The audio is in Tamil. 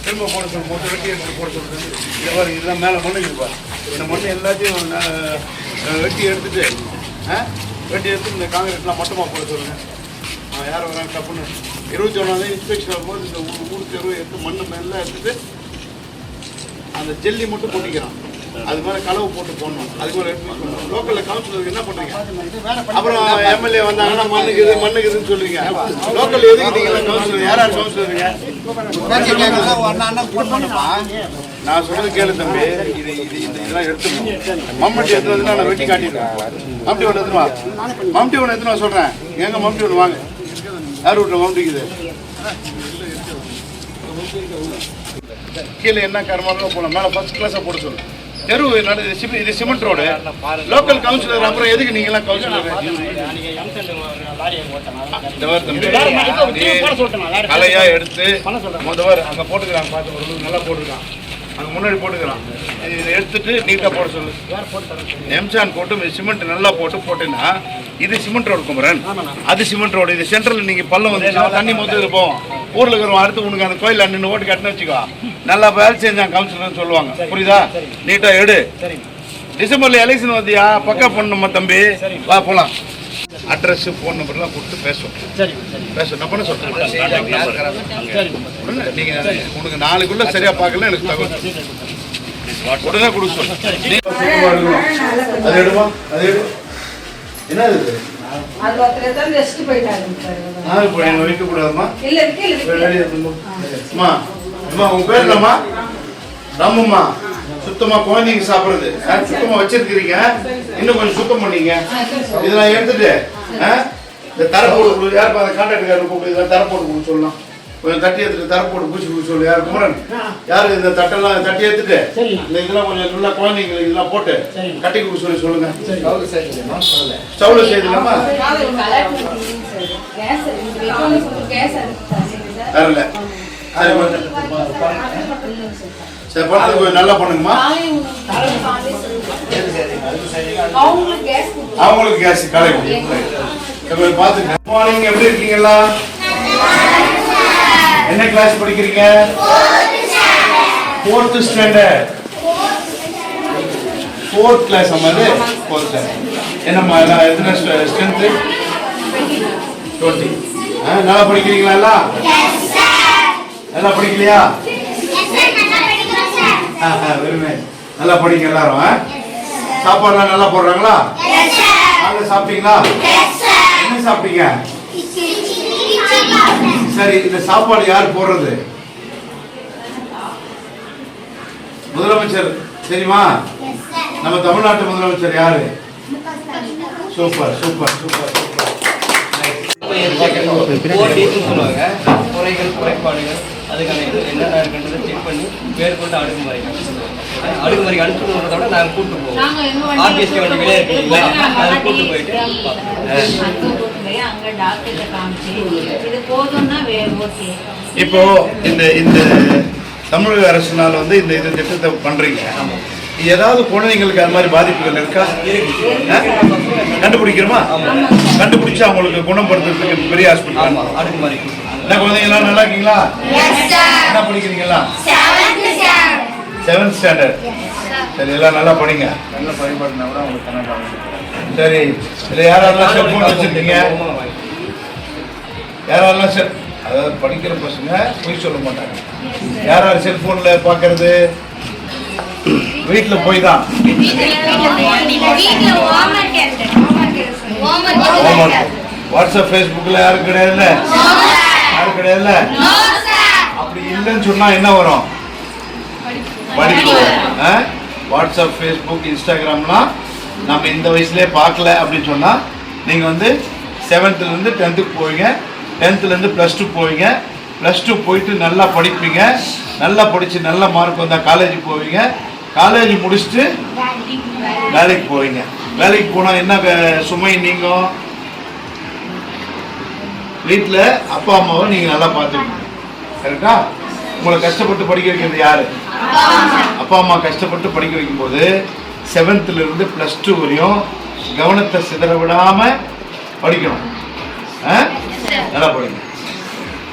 திரும்ப போட சொல்லு மொத்தம் வெட்டி எடுத்து போட சொல்லுங்க இதை பாரு இதெல்லாம் மேலே மண்ணு இருக்குப்பா இந்த மண்ணு எல்லாத்தையும் வெட்டி எடுத்துட்டு வெட்டி எடுத்து இந்த காங்கிரீட்லாம் மொத்தமாக போட சொல்லுங்க ஆ, யார் வராங்க தப்புன்னு இருபத்தி ஒன்றாந்தேதி இன்ஸ்பெக்ஷன் வரும்போது இந்த ஊ- ஊர் தெருவு எடுத்து மண்ணு மேலே எடுத்துட்டு அந்த ஜெல்லி மட்டும் போட்டிக்கிறான் அது மேலே கலவு போட்டு போடணும். அதுக்கு பண்ணணும் லோக்கலில் கவுன்சிலருக்கு என்ன பண்ணுறீங்க அப்புறம் எம்எல்ஏ வந்தாங்கன்னா மண்ணுக்கு இது மண்ணுக்கு இதுன்னு சொல்றீங்க. லோக்கல் எதுக்கு நீங்க கவுன்சிலர் யார் யார் கவுன்சிலருங்க நான் சொல்றது கேளு தம்பி. இது இது இது இதெல்லாம் எடுத்துக்கணும் மம்மட்டி எடுத்து வந்து நான் வெட்டி காட்டிடுறேன். மம்டி ஒன்று எடுத்துன்னு வா. மம்டி ஒன்று எடுத்துன்னு வா சொல்கிறேன் எங்க மம்டி ஒன்று வாங்க. யார் வீட்டில் மம்டிக்குது கீழே என்ன கர்மாரோ போகலாம் மேலே ஃபர்ஸ்ட் கிளாஸாக போட சொல்லு. தெரு இது சிமெண்ட் ரோடு. லோக்கல் கவுன்சிலர் அப்புறம் எதுக்கு நீங்களாம் கவுன்சிலர் தம்பி நீ கலையா எடுத்து முதவர் அங்க போட்டுக்கிறாங்க பார்த்து ஒரு நல்லா போட்டுருக்கான் அங்க முன்னாடி போட்டுக்கிறான். இதை எடுத்துட்டு நீட்டா போட சொல்லு. எம்சான் போட்டு சிமெண்ட் நல்லா போட்டு போட்டேன்னா இது சிமெண்ட் ரோடு குமரன். அது சிமெண்ட் ரோடு. இது சென்ட்ரல் நீங்க பள்ளம் வந்து தண்ணி மொத்தம் இது போகும். ஊர்ல இருக்கிறவங்க அடுத்து உனக்கு அந்த கோயில் நின்று ஓட்டு கட்டினு வச்சுக்கோ. நல்லா வேலை செஞ்சாங்க கவுன்சிலர்னு சொல்லுவாங்க. புரியுதா? நீட்டா எடு. டிசம்பர்ல எலெக்ஷன் வந்தியா? பக்கா பண்ணுமா தம்பி. வா போலாம். அட்ரஸ் ஃபோன் நம்பர்லாம் கொடுத்து பேசுவோம். பேச நான் பண்ண சொல்றேன். நீங்க உனக்கு நாளைக்குள்ள சரியா பார்க்கல எனக்கு தகவல் உடனே கொடுக்க அது எடுமா அது எடு என்ன இது? அது ஒருத்தர் தான் ரெஸ்ட் போயிட்டாங்க சார் நாளைக்கு போய் வைக்க கூடாதுமா அம்மா உங்க பேர் என்னம்மா? ராமும்மா சுத்தமா குழந்தைங்க சாப்பிடுறது. சுத்தமா வச்சிருக்கிறீங்க. இன்னும் கொஞ்சம் சுத்தம் பண்ணீங்க. இதெல்லாம் எடுத்துட்டு ஆ, இந்த தர போட்டு கொடு யார் அந்த கான்ட்ராக்டுக்காரர் கூப்பிட்டு இதெல்லாம் தர போட்டு கொடுக்க சொல்லலாம். கொஞ்சம் தட்டி எடுத்துட்டு தர போட்டு பூச்சி கொடுக்க சொல்லு. யார் குமரன்? யாரு இந்த தட்டெல்லாம் தட்டி எடுத்துட்டு இந்த இதெல்லாம் கொஞ்சம் நல்லா குழந்தைங்களுக்கு இதெல்லாம் போட்டு கட்டி கொடுக்க சொல்லி சொல்லுங்க. ஸ்டவ்ல வேற இல்ல சரி கொஞ்சம் நல்லா பண்ணுங்கம்மா. அவங்களுக்கு கேஸ் அவங்களுக்கு கேஸ் காலை பார்த்துங்க. மார்னிங் எப்படி இருக்கீங்களா என்ன கிளாஸ் படிக்கிறீங்க? ஃபோர்த் ஸ்டாண்டர்ட் ஃபோர்த் கிளாஸ் அம்மாது ஃபோர்த் ஸ்டாண்டர்ட் என்னம்மா எல்லாம் எத்தனை ஸ்ட்ரென்த்து டுவெண்ட்டி ஆ நல்லா படிக்கிறீங்களா எல்லாம்? நல்லா படிக்கலையா? ஆ ஆ வெரி நைஸ் நல்லா படிங்க எல்லாரும் ஆ? சாப்பாடுலாம் நல்லா போடுறாங்களா? நாங்க சாப்பிட்டீங்களா? என்ன சாப்பிட்டீங்க? சரி இந்த சாப்பாடு யார் போடுறது? முதலமைச்சர் தெரியுமா? நம்ம தமிழ்நாட்டு முதலமைச்சர் யாரு? Super super super super. குறைகள் குறைபாடுகள். அதுக்கான இது என்னென்ன இருக்குன்றதை செக் பண்ணி பேர் கொண்டு அடுக்குமுறைக்கு அனுப்பிச்சுடுவோம் அடுக்குமுறைக்கு அனுப்பிச்சுடுறத விட நாங்கள் கூட்டு போவோம். வண்டி ஆர்பிஎஸ்கே வண்டி வெளியே இருக்கு இல்லைங்களா அதை கூட்டு போயிட்டு இது இப்போ இந்த இந்த தமிழக அரசுனால வந்து இந்த இந்த திட்டத்தை பண்றீங்க. ஏதாவது குழந்தைங்களுக்கு அது மாதிரி பாதிப்புகள் இருக்கா? கண்டுபிடிக்கிறோமா? கண்டுபிடிச்சு அவங்களுக்கு குணப்படுத்துறதுக்கு பெரிய ஹாஸ்பிட்டல் என்ன குழந்தைங்களாம் நல்லா இருக்கீங்களா? என்ன படிக்கிறீங்களா? செவன்த் ஸ்டாண்டர்ட் சரி எல்லாம் நல்லா படிங்க. நல்ல படிப்பாடுனா கூட உங்களுக்கு சரி இதில் யாரெல்லாம் செல்ஃபோன் வச்சுருக்கீங்க? யாரெல்லாம் செல் அதாவது படிக்கிற பசங்க பொய் சொல்ல மாட்டாங்க. யார் யார் செல்ஃபோனில் பார்க்கறது? வீட்டில் போய் தான் வாட்ஸ்அப் ஃபேஸ்புக்கில் யாரும் கிடையாதுல்ல? யாரும் கிடையாதுல்ல? அப்படி இல்லைன்னு சொன்னா என்ன வரும்? படிப்பு? வாட்ஸ்அப் ஃபேஸ்புக் இன்ஸ்டாகிராம்லாம் நம்ம இந்த வயசுலயே பார்க்கல அப்படின்னு சொன்னா நீங்க வந்து செவன்த்ல இருந்து டென்த்துக்கு போவீங்க. டென்த்ல இருந்து ப்ளஸ் டூ போவீங்க. ப்ளஸ் டூ போயிட்டு நல்லா படிப்பீங்க. நல்லா படிச்சு நல்ல மார்க் வந்தா காலேஜ் போவீங்க. காலேஜ் முடிச்சுட்டு வேலைக்கு போவீங்க வேலைக்கு போனா என்ன சுமை நீங்கும்? வீட்டில் அப்பா அம்மாவை நீங்கள் நல்லா பார்த்துக்கணும். கரெக்டா உங்களை கஷ்டப்பட்டு படிக்க வைக்கிறது யாரு? அப்பா அம்மா கஷ்டப்பட்டு படிக்க வைக்கும்போது செவன்த்ல இருந்து ப்ளஸ் டூ வரையும் கவனத்தை சிதற விடாம படிக்கணும். ஆ? நல்லா படிங்க.